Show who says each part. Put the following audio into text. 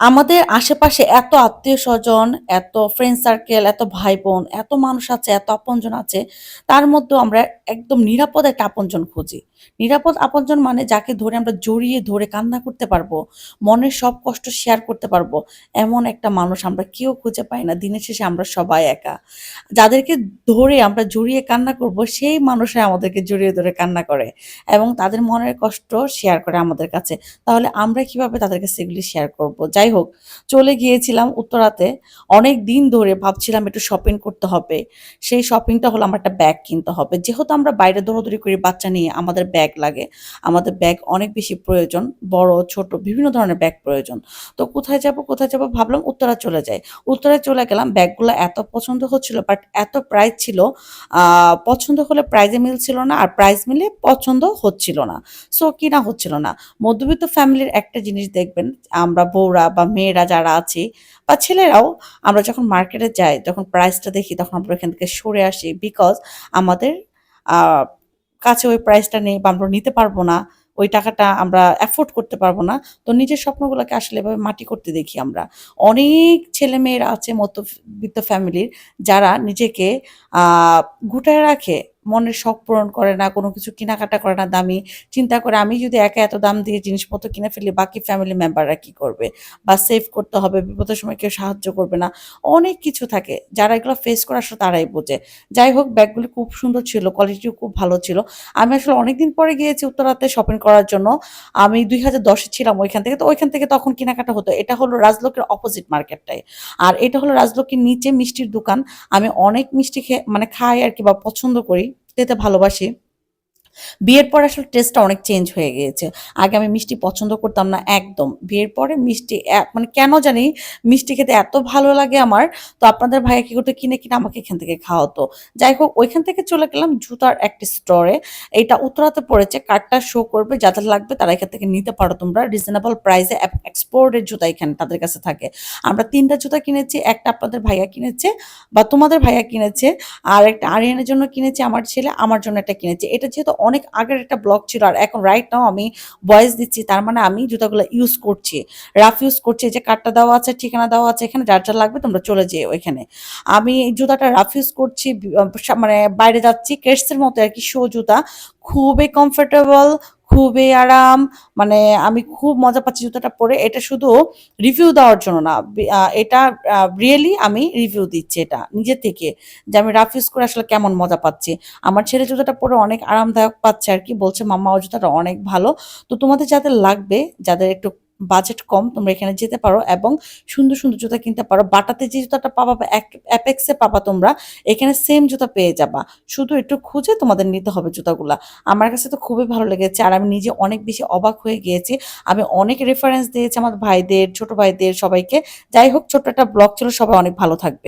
Speaker 1: আমাদের আশেপাশে এত আত্মীয় স্বজন এত ফ্রেন্ড সার্কেল, এত ভাই-বোন, এত মানুষ আছে, এত আপনজন আছে। তার মধ্যেও আমরা একদম নিরাপদ একটা আপনজন খুঁজি। নিরাপদ আপনজন মানে যাকে ধরে আমরা জড়িয়ে ধরে কান্না করতে পারব, মনের সব কষ্ট শেয়ার করতে পারব। এমন একটা মানুষ আমরা কেউ খুঁজে পাই না। দিনের শেষে আমরা সবাই একা। যাদেরকে ধরে আমরা জড়িয়ে কান্না করব, সেই মানুষরাই আমাদেরকে জড়িয়ে ধরে কান্না করে এবং তাদের মনের কষ্ট শেয়ার করে আমাদের কাছে। তাহলে আমরা কীভাবে তাদের কাছে এগুলি শেয়ার করব? যাই হোক, চলে গিয়েছিলাম উত্তরাতে। অনেক দিন ধরে ভাবছিলাম একটু শপিং করতে হবে। সেই শপিংটা হলো আমার একটা ব্যাগ কিনতে হবে। যেহেতু আমরা বাইরে দৌড়াদৌড়ি করি বাচ্চা নিয়ে, আমাদের ব্যাগ লাগে। আমাদের ব্যাগ অনেক বেশি প্রয়োজন। বড়, ছোট বিভিন্ন ধরনের ব্যাগ প্রয়োজন। তো কোথায় যাব, কোথায় যাব ভাবলাম উত্তরা চলে যাই। উত্তরায় চলে গেলাম। ব্যাগগুলো এত পছন্দ হচ্ছিল বাট এত প্রাইস ছিল, পছন্দ হলে প্রাইজে মিলছিল না আর প্রাইস মিলে পছন্দ হচ্ছিল না। সো কিনা হচ্ছিল না। মধ্যবিত্ত ফ্যামিলির একটা জিনিস দেখবেন, আমরা বউরা বা মেয়েরা যারা আছি বা ছেলেরাও আমরা যখন মার্কেটে যাই, যখন প্রাইসটা দেখি তখন আমরা এখান থেকে সরে আসি। বিকজ আমাদের কাছে ওই প্রাইসটা নেই বা আমরা নিতে পারব না। ওই টাকাটা আমরা অ্যাফোর্ড করতে পারব না। তো নিজের স্বপ্নগুলোকে আসলে এভাবে মাটি করতে দেখি আমরা। অনেক ছেলে মেয়েরা আছে মধ্যবিত্ত ফ্যামিলির যারা নিজেকে গুটায় রাখে। মনের শখ পূরণ করে না, কোনো কিছু কেনাকাটা করে না দামি। চিন্তা করে আমি যদি একা এত দাম দিয়ে জিনিসপত্র কিনে ফেলি বাকি ফ্যামিলি মেম্বাররা কি করবে? বা সেভ করতে হবে, বিপদের সময় কেউ সাহায্য করবে না। অনেক কিছু থাকে। যারা এগুলো ফেস করে আসলে তারাই বোঝে। যাই হোক ব্যাগগুলি খুব সুন্দর ছিল, কোয়ালিটিও খুব ভালো ছিল। আমি আসলে অনেকদিন পরে গিয়েছি উত্তরাতে শপিং করার জন্য। আমি ২০১০ এ ছিলাম ওইখান থেকে। তো ওইখান থেকে তখন কেনাকাটা হতো। এটা হলো রাজলক্ষ্মীর অপোজিট মার্কেটটাই। আর এটা হলো রাজলক্ষ্মীর নিচে মিষ্টির দোকান। আমি অনেক মিষ্টি খেয়ে মানে খাই আর কি বা পছন্দ করি, খেতে ভালোবাসি। বিয়ের পরে আসলে টেস্টটা অনেক চেঞ্জ হয়ে গিয়েছে। আগে আমি মিষ্টি পছন্দ করতাম না একদম। বিয়ের পরে মিষ্টি মানে কেন জানি মিষ্টি খেতে এত ভালো লাগে আমার। তো আপনাদের ভাইয়া কি করতো কিনে, কিনে আমাকে এখান থেকে খাওয়াতো। যাই হোক ওইখান থেকে চলে গেলাম জুতার একটা স্টোরে। এটা উত্তরাতে পড়েছে। কার্ডটা শো করবে। যাদের লাগবে তারা এখান থেকে নিতে পারো তোমরা। রিজনেবল প্রাইসে এক্সপোর্টের জুতা এখানে তাদের কাছে থাকে। আমরা ৩ টা জুতা কিনেছি। একটা আপনাদের ভাইয়া কিনেছে বা তোমাদের ভাইয়া কিনেছে। আর একটা আরিয়ানের জন্য কিনেছি আমার ছেলে, আমার জন্য একটা কিনেছে। এটা যেহেতু অনেক আগের একটা ব্লগ ছিল আর এখন রাইট নাও আমি ভয়েস দিচ্ছি। তার মানে আমি জুতাগুলো ইউজ করছি। রাফ ইউজ করছি। যে কার্ডটা দেওয়া আছে, ঠিকানা দেওয়া আছে এখানে যার, যার লাগবে তোমরা চলে যেও এখানে আমি জুতাটা রাফ ইউজ করছি মানে বাইরে যাচ্ছি কেটসের মতো আর কি শো জুতা। খুবই কমফোর্টেবল, খুবই আরাম। মানে আমি খুব মজা পাচ্ছি জুতোটা পরে। এটা শুধু রিভিউ দেওয়ার জন্য না। এটা রিয়েলি আমি রিভিউ দিচ্ছি এটা নিজে থেকে। যে আমি রাফ ইউজ করে আসলে কেমন মজা পাচ্ছি। আমার ছেলে জুতোটা পরে অনেক আরামদায়ক পাচ্ছে আর কি বলছে, "মাম্মা ও জুতোটা অনেক ভালো।" তো তোমাদের যাদের লাগবে, যাদের একটু বাজেট কম তোমরা এখানে যেতে পারো এবং সুন্দর, সুন্দর জুতা কিনতে পারো। বাটাতে যে জুতাটা পাবা বা অ্যাপেক্সে পাবা তোমরা, এখানে সেম জুতা পেয়ে যাবা। শুধু একটু খুঁজে তোমাদের নিতে হবে জুতাগুলা। আমার কাছে তো খুবই ভালো লেগেছে আর আমি নিজে অনেক বেশি অবাক হয়ে গিয়েছি। আমি অনেক রেফারেন্স দিয়েছি আমার ভাইদের, ছোট ভাইদের সবাইকে। যাই হোক ছোট্ট একটা ব্লগ ছিল। সবাই অনেক ভালো থাকবে।